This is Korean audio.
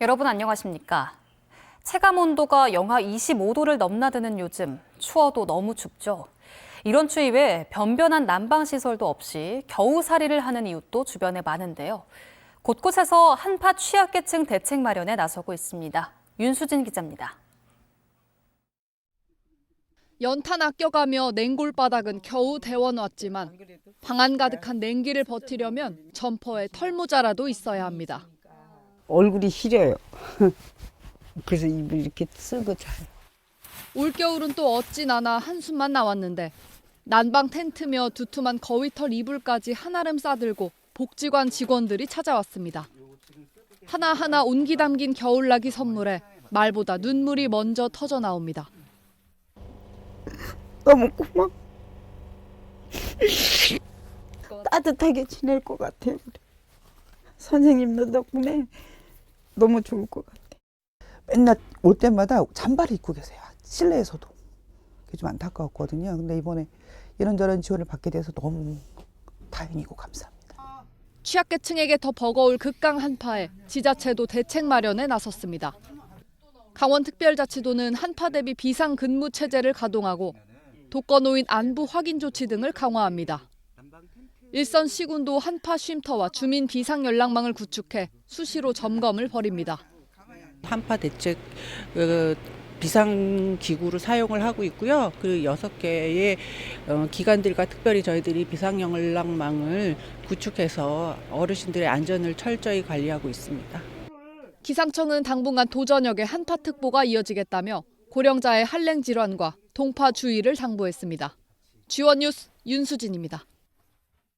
여러분 안녕하십니까? 체감 온도가 영하 25도를 넘나드는 요즘 추워도 너무 춥죠. 이런 추위에 변변한 난방 시설도 없이 겨우살이를 하는 이웃도 주변에 많은데요. 곳곳에서 한파 취약계층 대책 마련에 나서고 있습니다. 윤수진 기자입니다. 연탄 아껴가며 냉골 바닥은 겨우 데워놨지만 방안 가득한 냉기를 버티려면 점퍼에 털모자라도 있어야 합니다. 얼굴이 시려요. 그래서 입을 이렇게 쓰고 자요. 올겨울은 또 어찌나나 한숨만 나왔는데 난방 텐트며 두툼한 거위털 이불까지 한아름 싸들고 복지관 직원들이 찾아왔습니다. 하나하나 온기 담긴 겨울나기 선물에 말보다 눈물이 먼저 터져 나옵니다. 너무 고마. 따뜻하게 지낼 것. 우리. 선생님들 덕분에 너무 좋을 것 같아. 맨날 올 때마다 잠바를 입고 계세요. 실내에서도. 그게 좀 안타까웠거든요. 근데 이번에 이런저런 지원을 받게 돼서 너무 다행이고 감사합니다. 취약계층에게 더 버거울 극강 한파에 지자체도 대책 마련에 나섰습니다. 강원특별자치도는 한파 대비 비상 근무 체제를 가동하고 독거노인 안부 확인 조치 등을 강화합니다. 일선 시군도 한파 쉼터와 주민 비상 연락망을 구축해 수시로 점검을 벌입니다. 한파 대책 어, 비상 기구를 사용을 하고 있고요. 그 여섯 개의 어, 기관들과 특별히 저희들이 비상 연락망을 구축해서 어르신들의 안전을 철저히 관리하고 있습니다. 기상청은 당분간 도전역에 한파 특보가 이어지겠다며 고령자의 한랭 질환과 동파 주의를 당부했습니다. 지원 뉴스 윤수진입니다.